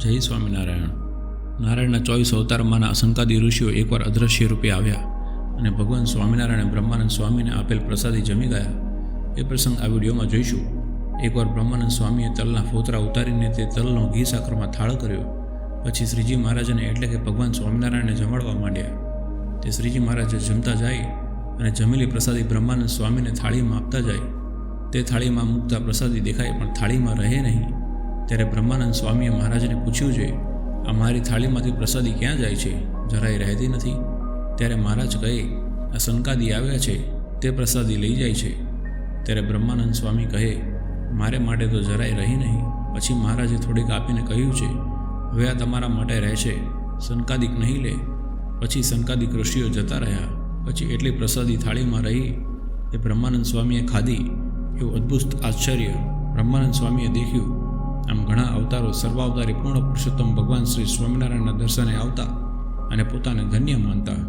જય સ્વામિનારાયણ. નારાયણના ચોવીસ અવતારમાંના અસંકાદી ઋષિઓ એકવાર અદ્રશ્ય રૂપે આવ્યા અને ભગવાન સ્વામિનારાયણે બ્રહ્માનંદ સ્વામીને આપેલ પ્રસાદી જમી ગયા. એ પ્રસંગ આ વિડીયોમાં જોઈશું. એકવાર બ્રહ્માનંદ સ્વામીએ તલના ફોતરા ઉતારીને તે તલનો ઘી સાકરમાં થાળ કર્યો. પછી શ્રીજી મહારાજને એટલે કે ભગવાન સ્વામિનારાયણને જમાડવા માંડ્યા. તે શ્રીજી મહારાજે જમતા જાય અને જમેલી પ્રસાદી બ્રહ્માનંદ સ્વામીને થાળીમાં આપતા જાય. તે થાળીમાં મૂકતા પ્રસાદી દેખાય, પણ થાળીમાં રહે નહીં. ત્યારે બ્રહ્માનંદ સ્વામીએ મહારાજને પૂછ્યું છે, આ મારી થાળીમાંથી પ્રસાદી ક્યાં જાય છે? જરાય રહેતી નથી. ત્યારે મહારાજ કહે, આ સંકાદી આવ્યા છે, તે પ્રસાદી લઈ જાય છે. ત્યારે બ્રહ્માનંદ સ્વામી કહે, મારે માટે તો જરાય રહી નહીં. પછી મહારાજે થોડીક આપીને કહ્યું છે, હવે આ તમારા માટે રહેશે, સંકાદિક નહીં લે. પછી સંકાદિક ઋષિઓ જતા રહ્યા. પછી એટલી પ્રસાદી થાળીમાં રહી એ બ્રહ્માનંદ સ્વામીએ ખાધી. એવું અદ્ભુત આશ્ચર્ય બ્રહ્માનંદ સ્વામીએ દેખ્યું. આમ ઘણા અવતારો સર્વાવતારી પૂર્ણ પુરુષોત્તમ ભગવાન શ્રી સ્વામિનારાયણના દર્શને આવતા અને પોતાને ધન્ય માનતા